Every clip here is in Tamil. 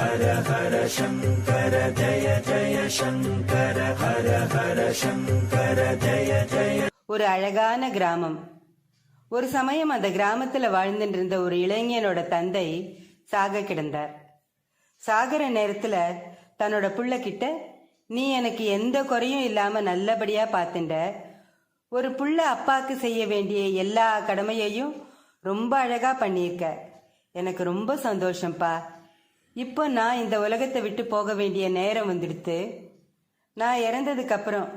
ஹர ஹர சங்கர ஜய ஜய சங்கர ஹர ஹர சங்கர ஜய ஜய. ஒரு அழகான கிராமம். ஒரு சமயம் அந்த கிராமத்துல வாழ்ந்துட்டு இருந்த ஒரு இளைஞனோட தந்தை சாக கிடந்தார். சாகிற நேரத்துல தன்னோட புள்ள கிட்ட நீ எனக்கு எந்த குறையும் இல்லாம நல்லபடியா பார்த்துட்ட ஒரு புள்ள அப்பாக்கு செய்ய வேண்டிய எல்லா கடமையையும் ரொம்ப அழகா பண்ணியிருக்க. எனக்கு ரொம்ப சந்தோஷம்ப்பா இப்போ நான் இந்த உலகத்தை விட்டு போக வேண்டிய நேரம் வந்துடுத்து. நான் இறந்ததுக்கு அப்புறம்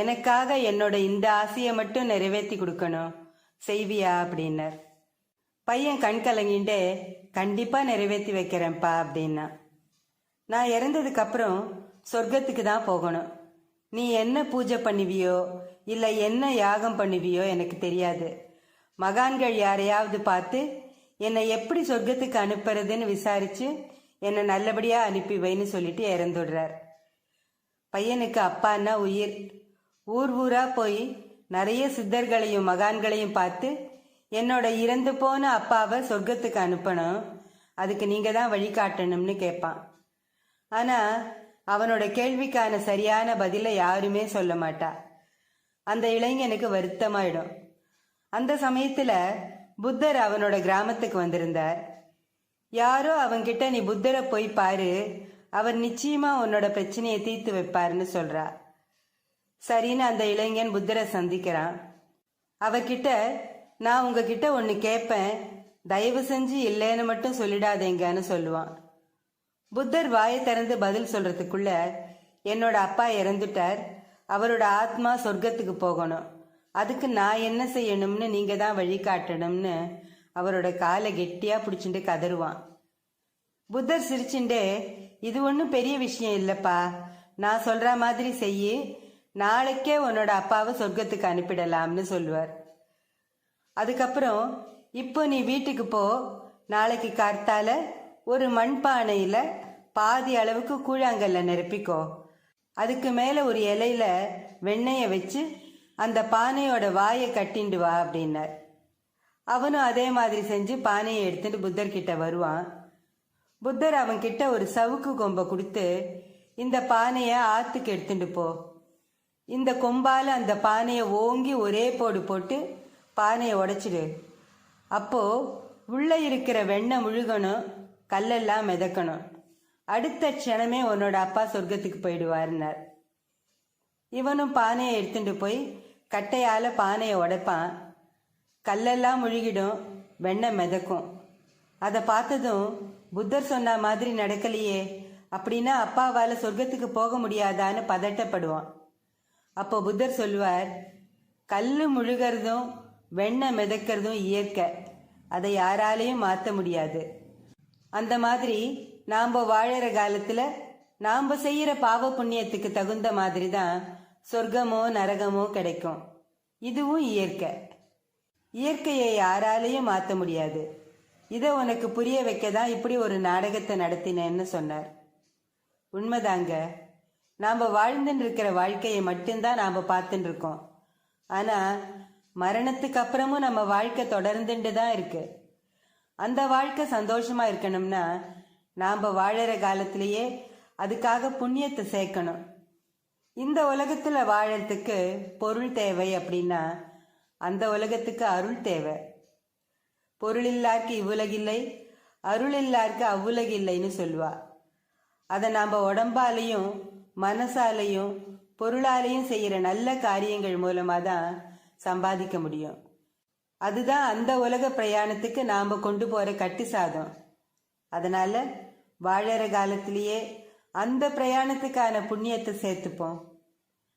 எனக்காக என்னோட இந்த ஆசையை மட்டும் நிறைவேற்றி கொடுக்கணும். செய்வியா அப்படின்னார். பையன் கண் கலங்கிண்டே கண்டிப்பா நிறைவேற்றி வைக்கிறேன்ப்பா அப்படின்னா. நான் இறந்ததுக்கு அப்புறம் சொர்க்கத்துக்கு தான் போகணும். நீ என்ன பூஜை பண்ணுவியோ இல்லை என்ன யாகம் பண்ணுவியோ எனக்கு தெரியாது. மகான்கள் யாரையாவது பார்த்து என்னை எப்படி சொர்க்கத்துக்கு அனுப்புறதுன்னு விசாரிச்சு என்னை நல்லபடியாக அனுப்பி வைன்னு சொல்லிட்டு இறந்துடுறார். பையனுக்கு அப்பான்னா உயிர். ஊர் ஊரா போய் நிறைய சித்தர்களையும் மகான்களையும் பார்த்து என்னோட இறந்து போன அப்பாவை சொர்க்கத்துக்கு அனுப்பணும். அதுக்கு நீங்கள் தான் வழிகாட்டணும்னு கேட்பான் ஆனால் அவனோட கேள்விக்கான சரியான பதிலை யாருமே சொல்ல மாட்டா. அந்த இளைஞனுக்கு வருத்தமாயிடும். அந்த சமயத்தில் புத்தர் அவனோட கிராமத்துக்கு வந்திருந்தார். யாரோ அவன்கிட்ட நீ புத்தரை போய் பாரு. அவர் நிச்சயமா உன்னோட பிரச்சனையை தீர்த்து வைப்பாருன்னு சொல்றா. சரின்னு அந்த இளைஞன் புத்தரை சந்திக்கிறான். அவர்கிட்ட நான் உங்ககிட்ட ஒன்று கேட்பேன் தயவு செஞ்சு இல்லைன்னு மட்டும் சொல்லிடாதேங்கன்னு சொல்லுவான். புத்தர் வாயை திறந்து பதில் சொல்றதுக்குள்ள என்னோட அப்பா இறந்துட்டார். அவரோட ஆத்மா சொர்க்கத்துக்கு போகணும். அதுக்கு நான் என்ன செய்யணும்னு நீங்க தான் வழிகாட்டணும்னு அவரோட காலை கெட்டியா பிடிச்சிட்டு கதறுவான் புத்தர் சிரிச்சுண்டே இது ஒன்றும் பெரிய விஷயம் இல்லைப்பா. நான் சொல்ற மாதிரி செய்யி. நாளைக்கே உன்னோட அப்பாவை சொர்க்கத்துக்கு அனுப்பிடலாம்னு சொல்லுவார். அதுக்கப்புறம் இப்போ நீ வீட்டுக்கு போ. நாளைக்கு கார்த்தால ஒரு மண்பானையில பாதி அளவுக்கு கூழாங்கல்ல நிரப்பிக்கோ. அதுக்கு மேல ஒரு இலையில வெண்ணெய வச்சு அந்த பானையோட வாயை கட்டிண்டு வா அப்படின்னார். அவனும் அதே மாதிரி செஞ்சு பானையை எடுத்துட்டு புத்தர்கிட்ட வருவான். புத்தர் அவன் கிட்ட ஒரு சவுக்கு கொம்பை கொடுத்து இந்த பானையை ஆத்துக்கு எடுத்துட்டு போ. இந்த கொம்பால அந்த பானையை ஓங்கி ஒரே போடு போட்டு பானையை உடைச்சிடு. அப்போ உள்ள இருக்கிற வெண்ணெய் முழுகணும் கல்லெல்லாம் மிதக்கணும். அடுத்த க்ஷணமே உன்னோட அப்பா சொர்க்கத்துக்கு போயிடுவாருன்னார். இவனும் பானையை எடுத்துட்டு போய் கட்டையால பானையை உடைப்பான். கல்லெல்லாம் முழுகிடும் வெண்ணெய் மிதக்கும். அதை பார்த்ததும் புத்தர் சொன்ன மாதிரி நடக்கலையே அப்படின்னா அப்பாவால் சொர்க்கத்துக்கு போக முடியாதான்னு பதட்டப்படுவான். அப்போ புத்தர் சொல்லுவார் கல் முழுகிறதும் வெண்ணெய் மிதக்கிறதும் இயற்கை. அதை யாராலையும் மாற்ற முடியாது. அந்த மாதிரி நாம் வாழற காலத்தில் நாம் செய்கிற பாவ புண்ணியத்துக்கு தகுந்த மாதிரி தான் சொர்க்கமோ நரகமோ கிடைக்கும். இதுவும் இயற்கை. இயற்கையை யாராலையும் மாற்ற முடியாது. இதை உனக்கு புரிய வைக்க தான் இப்படி ஒரு நாடகத்தை நடத்தினேன்னு சொன்னார். உண்மைதாங்க. நாம் வாழ்ந்துட்டு இருக்கிற வாழ்க்கையை மட்டும்தான் நாம் பார்த்துட்டு இருக்கோம் ஆனால் மரணத்துக்கு அப்புறமும் நம்ம வாழ்க்கை தொடர்ந்துட்டு தான் இருக்கு. அந்த வாழ்க்கை சந்தோஷமாக இருக்கணும்னா நாம் வாழற காலத்திலேயே அதுக்காக புண்ணியத்தை சேர்க்கணும். இந்த உலகத்தில் வாழறதுக்கு பொருள் தேவை அப்படின்னா அந்த உலகத்துக்கு அருள் தேவை. பொருளில்லார்க்கு இவ்வுலகில்லை அருளில்லார்க்கு அவ்வுலகில்லைன்னு சொல்லுவா. அதை நாம் உடம்பாலையும் மனசாலையும் பொருளாலையும் செய்கிற நல்ல காரியங்கள் மூலமாக தான் சம்பாதிக்க முடியும். அதுதான் அந்த உலக பிரயாணத்துக்கு நாம் கொண்டு போகிற கட்டு சாதம். அதனால் வாழற காலத்திலேயே அந்த பிரயாணத்துக்கான புண்ணியத்தை சேர்த்துப்போம்.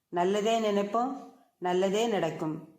நல்லதே நினைப்போம் நல்லதே நடக்கும்.